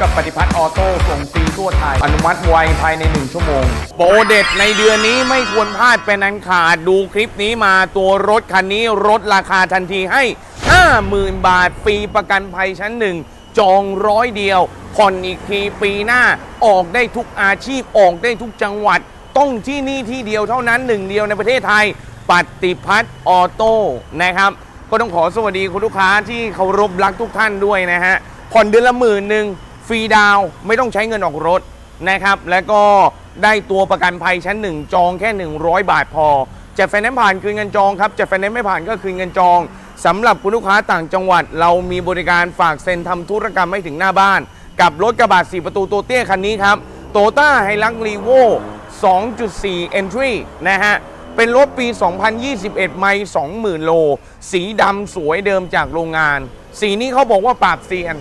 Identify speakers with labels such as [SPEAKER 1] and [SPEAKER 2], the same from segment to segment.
[SPEAKER 1] กับปฏิพัฒน์ออโต้ส่งฟรีทั่วไทย อนุมัติไวภายใน 1 ชั่วโมง โปรเด็ดในเดือนนี้ไม่ควรพลาดเป็นอันขาดดูคลิปนี้มาตัวรถคันนี้ลดราคาทันทีให้ 50,000 บาทฟรีประกันภัยชั้นหนึ่งจองร้อยเดียว ผ่อนอีกทีปีหน้าออกได้ทุกอาชีพออกได้ทุกจังหวัด ต้องที่นี่ที่เดียวเท่านั้นหนึ่งเดียวในประเทศไทย ปฏิพัฒน์ออโต้นะครับ ก็ต้องขอสวัสดีคุณลูกค้าที่เคารพรักทุกท่านด้วยนะฮะผ่อนเดือนละหมื่นหนึ่ง ฟรีดาวไม่ต้องใช้เงินออกรถนะครับ แล้วก็ได้ตัวประกันภัยชั้นหนึ่งจองแค่ 100 บาทพอจะไฟแนนซ์ผ่านคืนเงินจองครับจะไฟแนนซ์ไม่ผ่านก็คืนเงินจองสำหรับคุณลูกค้าต่างจังหวัด เรามีบริการฝากเซ็นทำธุรกรรมไม่ถึงหน้าบ้าน กับรถกระบะ4ประตูตัวเตี้ยคันนี้ครับโตต้าไฮลักรีโว2.4 Entry นะฮะเป็นรถปี 2021 ไม่20,000 โล สีดำสวยเดิมจากโรงงาน สีนี้เขาบอกว่าปราบเซียน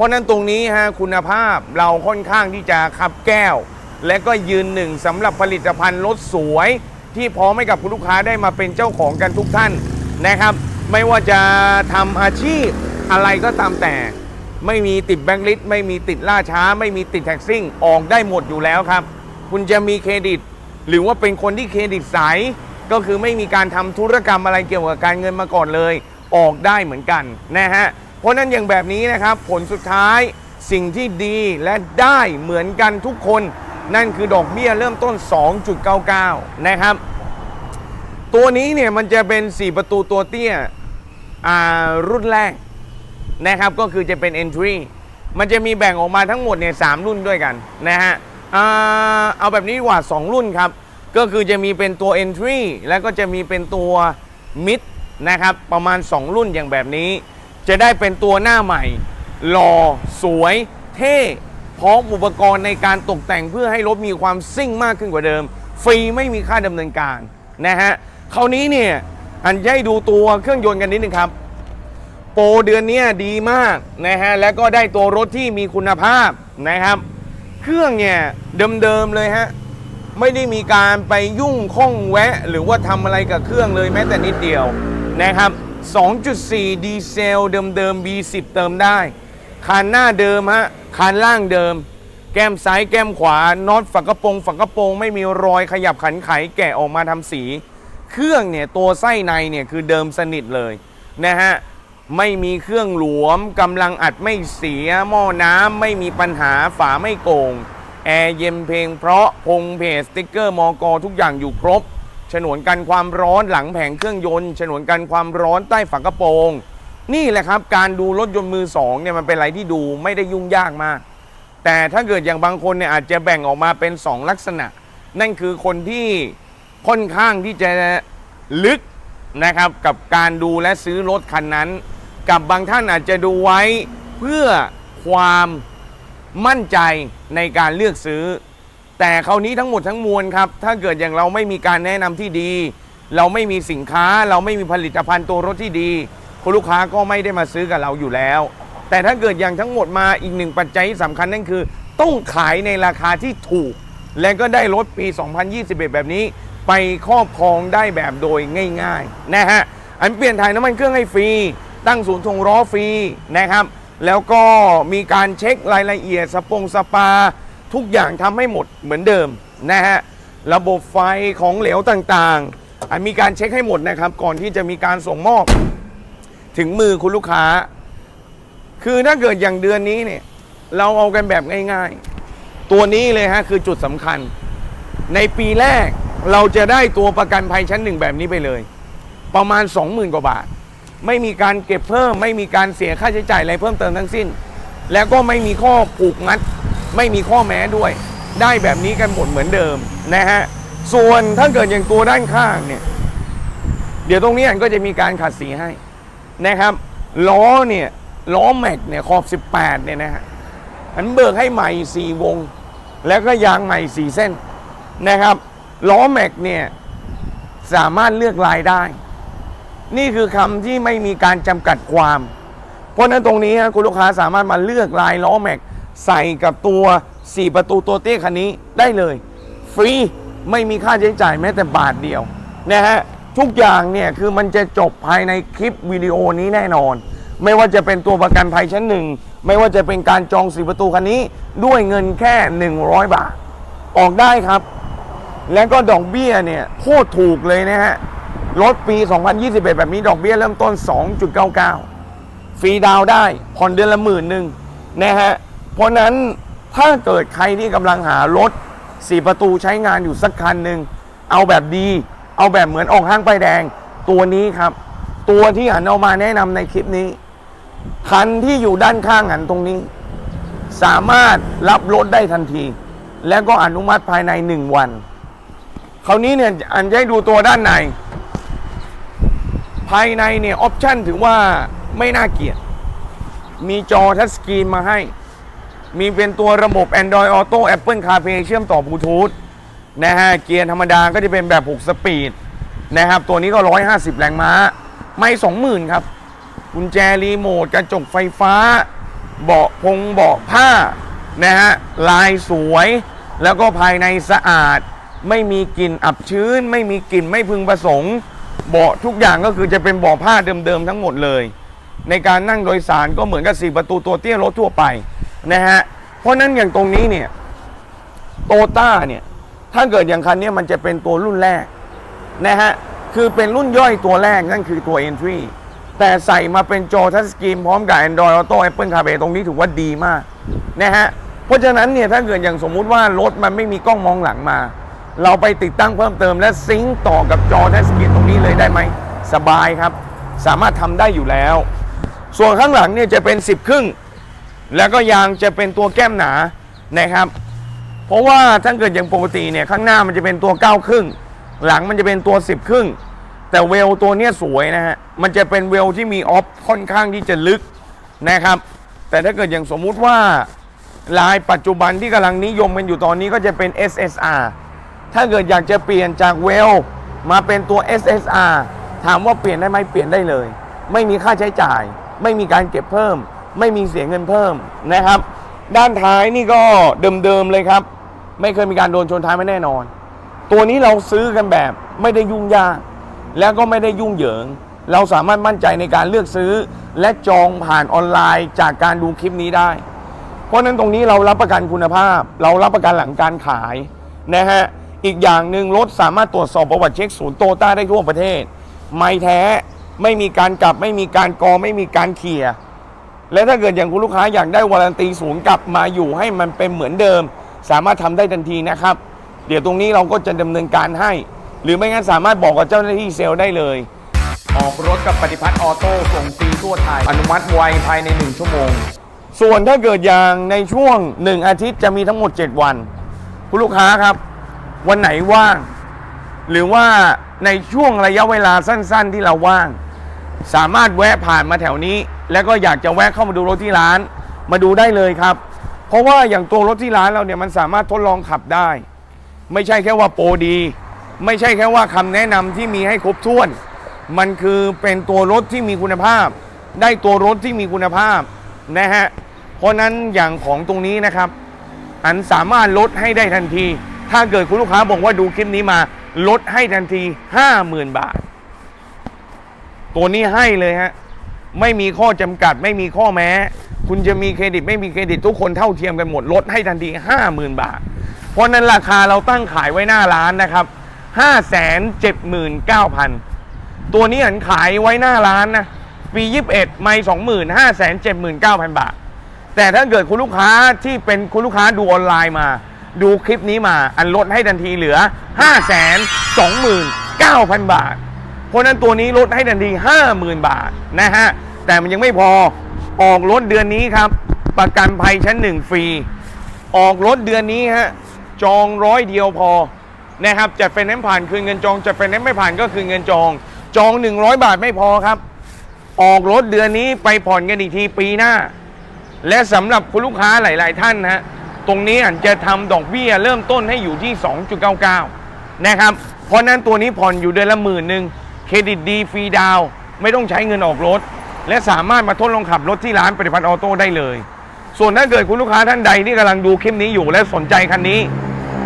[SPEAKER 1] ราะนั้นตรงนี้ฮะคุณภาพเราค่อนข้างที่จะขับแก้ว และก็ยืนหนึ่งสำหรับผลิตภัณฑ์รถสวย ที่พร้อมให้กับคุณลูกค้าได้มาเป็นเจ้าของกันทุกท่านนะครับ ไม่ว่าจะทำอาชีพอะไรก็ตามแต่ ไม่มีติดแบงค์ลิสต์ไม่มีติดล่าช้า ไม่มีติดแท็กซิ่งออกได้หมดอยู่แล้วครับ คุณจะมีเครดิต หรือว่าเป็นคนที่เครดิตใสก็คือไม่มีการทำธุรกรรมอะไรเกี่ยวกับการเงินมาก่อนเลย ออกได้เหมือนกันนะฮะ เพราะนั้นอย่างแบบนี้นะครับ ผลสุดท้ายสิ่งที่ดีและได้เหมือนกันทุกคน นั่นคือดอกเบี้ยเริ่มต้น 2.99 นะครับ ตัวนี้เนี่ยมันจะเป็น 4 ประตูตัวเตี้ยรุ่นแรกนะครับก็คือจะเป็น entry มันจะมีแบ่งออกมาทั้งหมดเนี่ยสามรุ่นด้วยกันนะฮะเอาแบบนี้ดีกว่า 2 รุ่นครับ ก็คือจะมีเป็นตัว entry แล้วก็จะมีเป็นตัว mid นะครับ ประมาณ 2 รุ่นอย่างแบบนี้ จะได้เป็นตัวหน้าใหม่หล่อสวยเท่พร้อมอุปกรณ์ในการตกแต่งเพื่อให้รถมีความซิ่งมากขึ้นกว่าเดิม ฟรีไม่มีค่าดำเนินการนะฮะคราวนี้เนี่ยอันให้ดูตัวเครื่องยนต์กันนิดนึงครับ โปรเดือนนี้ดีมากนะฮะแล้วก็ได้ตัวรถที่มีคุณภาพนะครับ เครื่องเนี่ยเดิมๆเลยฮะไม่ได้มีการไปยุ่งข้องแวะ หรือว่าทำอะไรกับเครื่องเลยแม้แต่นิดเดียวนะครับ 2.4 ดีเซลเดิมๆ B10 เติมได้คันหน้าเดิมฮะคันล่างเดิม แก้มซ้ายแก้มขวาน็อตฝักกระโปรงฝักกระโปรงไม่มีรอยขยับขันไขแกะออกมาทำสี เครื่องเนี่ยตัวไส้ในเนี่ยคือเดิมสนิทเลยนะฮะไม่มีเครื่องหลวมกำลังอัดไม่เสียหม้อน้ำไม่มีปัญหาฝาไม่โกงแอร์เย็นเพลงเพราะพงเพจสติ๊กเกอร์มอกอทุกอย่างอยู่ครบ ฉนวนกันความร้อนหลังแผงเครื่องยนต์ ฉนวนกันความร้อนใต้ฝากระโปรง นี่แหละครับ การดูรถยนต์มือสองเนี่ยมันเป็นอะไรที่ดูไม่ได้ยุ่งยากมาก แต่ถ้าเกิดอย่างบางคนเนี่ยอาจจะแบ่งออกมาเป็น 2 ลักษณะ นั่นคือคนที่ค่อนข้างที่จะลึกนะครับกับการดูและซื้อรถคันนั้น กับบางท่านอาจจะดูไว้เพื่อความมั่นใจในการเลือกซื้อ แต่คราวนี้ทั้งหมดทั้งมวลครับ ถ้าเกิดอย่างเราไม่มีการแนะนำที่ดี เราไม่มีสินค้า เราไม่มีผลิตภัณฑ์ตัวรถที่ดีคุณลูกค้าก็ไม่ได้มาซื้อกับเราอยู่แล้ว แต่ถ้าเกิดอย่างทั้งหมดมาอีกหนึ่งปัจจัยที่สำคัญนั่นคือ ต้องขายในราคาที่ถูก และก็ได้รถปี 2021 แบบนี้ ไปครอบครองได้แบบโดยง่ายๆนะฮะอันเปลี่ยนถ่ายน้ำมันเครื่องให้ฟรี ตั้งศูนย์ทงล้อฟรีนะครับ แล้วก็มีการเช็ครายละเอียดสปงสปา ทุกอย่างทำให้หมดเหมือนเดิมนะฮะ ระบบไฟของเหลวต่างๆอันมีการเช็คให้หมดนะครับ ก่อนที่จะมีการส่งมอบ ถึงมือคุณลูกค้า คือถ้าเกิดอย่างเดือนนี้เนี่ย เราเอากันแบบง่ายๆ ตัวนี้เลยฮะคือจุดสำคัญ ในปีแรกเราจะได้ตัวประกันภัยชั้นหนึ่งแบบนี้ไปเลย ประมาณ 20,000 กว่าบาท ไม่มีการเก็บเพิ่ม ไม่มีการเสียค่าใช้จ่ายอะไรเพิ่มเติมทั้งสิ้น แล้วก็ไม่มีข้อผูกมัด ไม่มีข้อแม้ด้วย ได้แบบนี้กันหมดเหมือนเดิมนะฮะส่วนถ้าเกิดอย่างตัวด้านข้างเนี่ย เดี๋ยวตรงนี้อันก็จะมีการขัดสีให้นะครับล้อเนี่ยล้อแม็กเนี่ยขอบ 18เนี่ยนะฮะอันเบิกให้ใหม่ 4 วง แล้วก็ยางใหม่ 4 เส้นนะครับล้อแม็กเนี่ยสามารถเลือกลายได้ นี่คือคำที่ไม่มีการจำกัดความ เพราะนั้นตรงนี้คุณลูกค้าสามารถมาเลือกลายล้อแม็ก ใส่กับตัว 4 ประตูตัวเตี้ยคันนี้ได้เลย ฟรีไม่มีค่าใช้จ่ายแม้แต่บาทเดียวนะฮะทุกอย่างเนี่ยคือมันจะจบภายในคลิปวิดีโอนี้แน่นอน ไม่ว่าจะเป็นตัวประกันภัยชั้นหนึ่งไม่ว่าจะเป็นการจองสีประตูคันนี้ด้วยเงินแค่ 100 บาท ออกได้ครับ แล้วก็ดอกเบี้ยเนี่ยโคตรถูกเลยนะฮะรถปี 2021 แบบนี้ดอกเบี้ยเริ่มต้น 2.99 ฟรีดาวได้ผ่อนเดือนละหมื่นหนึ่งนะฮะ ราะนั้นถ้าเกิดใครที่กำลังหารถสี่ประตูใช้งานอยู่สักคันหนึ่งเอาแบบดี เอาแบบเหมือนออกห้างป้ายแดง ตัวนี้ครับ ตัวที่หันเอามาแนะนำในคลิปนี้ คันที่อยู่ด้านข้างหันตรงนี้ สามารถรับรถได้ทันที และก็อนุมัติภายในหนึ่งวันคราวนี้เนี่ยอันจะให้ดูตัวด้านใน ภายในเนี่ยออปชั่นถือว่าไม่น่าเกลียดมีจอทัชสกรีนมาให้ มีเป็นตัวระบบ Android Auto Apple CarPlay เชื่อมต่อบลูทูธนะฮะเกียร์ธรรมดาก็จะเป็นแบบ 6 สปีดนะครับตัวนี้ก็ 150 แรงม้า ไม่ 20,000 ครับ กุญแจรีโมทกระจกไฟฟ้า เบาะพงเบาะผ้านะฮะลายสวยแล้วก็ภายในสะอาด ไม่มีกลิ่นอับชื้น ไม่มีกลิ่นไม่พึงประสงค์ เบาะทุกอย่างก็คือจะเป็นเบาะผ้าเดิมๆทั้งหมดเลย ในการนั่งโดยสารก็เหมือนกับสี่ประตูตัวเตี้ยรถทั่วไป นะฮะ เพราะนั้นอย่างตรงนี้เนี่ยโตต้าเนี่ย ถ้าเกิดอย่างคันนี้มันจะเป็นตัวรุ่นแรกนะฮะ คือเป็นรุ่นย่อยตัวแรกนั่นคือตัว Entry แต่ใส่มาเป็นจอทัชสกรีนพร้อมกับ Android Auto Apple CarPlay ตรงนี้ถือว่าดีมากนะฮะ เพราะฉะนั้นเนี่ยถ้าเกิดอย่างสมมุติว่ารถมันไม่มีกล้องมองหลังมา เราไปติดตั้งเพิ่มเติมและซิงก์ต่อกับจอทัชสกรีนตรงนี้เลยได้ไหม สบายครับ สามารถทำได้อยู่แล้ว ส่วนข้างหลังเนี่ยจะเป็น 10 ครึ่ง แล้วก็ยางจะเป็นตัวแก้มหนานะครับ เพราะว่าถ้าเกิดอย่างปกติเนี่ยข้างหน้ามันจะเป็นตัว9ครึ่ง หลังมันจะเป็นตัว10ครึ่ง แต่เวลตัวเนี้ยสวยนะฮะ มันจะเป็นเวลที่มีออฟค่อนข้างที่จะลึกนะครับ แต่ถ้าเกิดอย่างสมมุติว่าลายปัจจุบันที่กำลังนิยมกันอยู่ตอนนี้ก็จะเป็น SSR ถ้าเกิดอยากจะเปลี่ยนจากเวลมาเป็นตัว SSR ถามว่าเปลี่ยนได้ไหมเปลี่ยนได้เลย ไม่มีค่าใช้จ่าย ไม่มีการเก็บเพิ่ม ไม่มีเสียเงินเพิ่มนะครับ ด้านท้ายนี่ก็เดิมๆเลยครับ ไม่เคยมีการโดนชนท้ายมาแน่นอน ตัวนี้เราซื้อกันแบบไม่ได้ยุ่งยาก แล้วก็ไม่ได้ยุ่งเหยิง เราสามารถมั่นใจในการเลือกซื้อ และจองผ่านออนไลน์จากการดูคลิปนี้ได้ เพราะฉะนั้นตรงนี้เรารับประกันคุณภาพ เรารับประกันหลังการขายนะฮะอีกอย่างหนึ่งรถสามารถตรวจสอบประวัติเช็คศูนย์โตต้าได้ทั่วประเทศ ไม่แท้ไม่มีการกลับไม่มีการกอไม่มีการเคลีย และถ้าเกิดอย่างคุณลูกค้าอยากได้วารันตีศูนย์กลับมาอยู่ให้มันเป็นเหมือนเดิม สามารถทำได้ทันทีนะครับ เดี๋ยวตรงนี้เราก็จะดำเนินการให้ หรือไม่งั้นสามารถบอกกับเจ้าหน้าที่เซลล์ได้เลย ออกรถกับปฏิพัฒน์ออโต้ส่งฟรีทั่วไทยอนุมัติไวภายใน 1 ชั่วโมง ส่วนถ้าเกิดอย่างในช่วง 1 อาทิตย์จะมีทั้งหมด 7 วัน คุณลูกค้าครับ วันไหนว่าง หรือว่าในช่วงระยะเวลาสั้น ๆ ที่เราว่าง สามารถแวะผ่านมาแถวนี้ แล้วก็อยากจะแวะเข้ามาดูรถที่ร้าน มาดูได้เลยครับ เพราะว่าอย่างตัวรถที่ร้านเราเนี่ยมันสามารถทดลองขับได้ ไม่ใช่แค่ว่าโปรดี ไม่ใช่แค่ว่าคำแนะนำที่มีให้ครบถ้วน มันคือเป็นตัวรถที่มีคุณภาพ ได้ตัวรถที่มีคุณภาพนะฮะเพราะนั้นอย่างของตรงนี้นะครับ อันสามารถลดให้ได้ทันที ถ้าเกิดคุณลูกค้าบอกว่าดูคลิปนี้มาลดให้ทันที 50,000 บาท ตัวนี้ให้เลยฮะ ไม่มีข้อจำกัด ไม่มีข้อแม้ คุณจะมีเครดิตไม่มีเครดิตทุกคนเท่าเทียมกันหมดลดให้ทันที 50,000 บาท เพราะฉะนั้นราคาเราตั้งขายไว้หน้าร้านนะครับ 579,000 ตัวนี้หันขายไว้หน้าร้านนะปี 21 ไม่20,000 579,000 บาท แต่ถ้าเกิดคุณลูกค้าที่เป็นคุณลูกค้าดูออนไลน์มา ดูคลิปนี้มาอันลดให้ทันทีเหลือ 529,000 บาท เพราะนั้นตัวนี้ลดให้ทันที 50,000 บาทนะฮะ แต่มันยังไม่พอออกรถเดือนนี้ครับ ประกันภัยชั้นหนึ่งฟรี ออกรถเดือนนี้ฮะจองร้อยเดียวพอนะครับจัดไฟแนนซ์ผ่านคืนเงินจองจัดไฟแนนซ์ไม่ผ่านก็คืนเงินจอง จอง 100 บาทไม่พอครับ ออกรถเดือนนี้ไปผ่อนกันอีกทีปีหน้า และสำหรับคุณลูกค้าหลาย ๆ ท่านนะฮะตรงนี้อาจจะทำดอกเบี้ยเริ่มต้นให้อยู่ที่ 2.99 นะครับ เพราะนั้นตัวนี้ผ่อนอยู่เดือนละหมื่นหนึ่ง เครดิตดีฟรีดาว ไม่ต้องใช้เงินออกรถ และสามารถมาทดลองขับรถที่ร้านปฏิพัฒน์ออโต้ได้เลย ส่วนถ้าเกิดคุณลูกค้าท่านใดที่กำลังดูคลิปนี้อยู่และสนใจคันนี้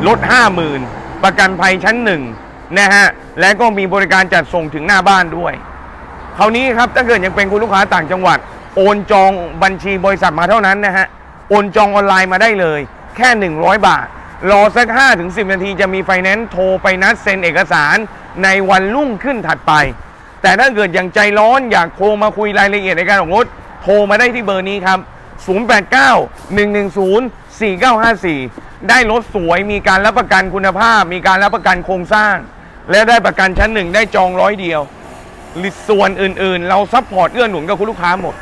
[SPEAKER 1] ลด 50,000 ประกันภัยชั้นหนึ่งนะฮะ และก็มีบริการจัดส่งถึงหน้าบ้านด้วยคราวนี้ครับถ้าเกิดยังเป็นคุณลูกค้าต่างจังหวัด โอนจองบัญชีบริษัทมาเท่านั้นนะฮะ โอนจองออนไลน์มาได้เลย แค่ 100 บาท รอสัก 5-10 นาทีจะมีไฟแนนซ์โทรไปนัดเซ็นเอกสาร ในวันรุ่งขึ้นถัดไป แต่ถ้าเกิดอย่างใจร้อนอยากโทรมาคุยรายละเอียดในการออกรถ โทรมาได้ที่เบอร์นี้ครับ 089 110 4954 ได้รถสวยมีการรับประกันคุณภาพ มีการรับประกันโครงสร้าง และได้ประกันชั้นหนึ่งได้จองร้อยเดียวหรือส่วนอื่นๆ เราซัพพอร์ตเอื้อหนุนกับคุณลูกค้าหมด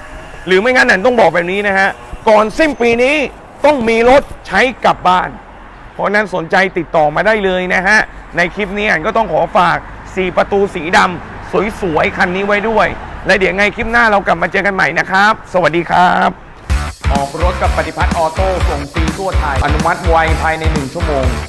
[SPEAKER 1] หรือไม่งั้นนั่นต้องบอกแบบนี้นะฮะ ก่อนสิ้นปีนี้ต้องมีรถใช้กลับบ้าน เพราะนั้นสนใจติดต่อมาได้เลยนะฮะ ในคลิปนี้อันก็ต้องขอฝาก 4 ประตูสีดำสวยๆ คันนี้ไว้ด้วย และเดี๋ยวไงคลิปหน้าเรากลับมาเจอกันใหม่นะครับ สวัสดีครับ ออกรถกับปฏิพัฒน์ออโต้ส่งฟรีทั่วไทยอนุมัติไวภายใน 1 ชั่วโมง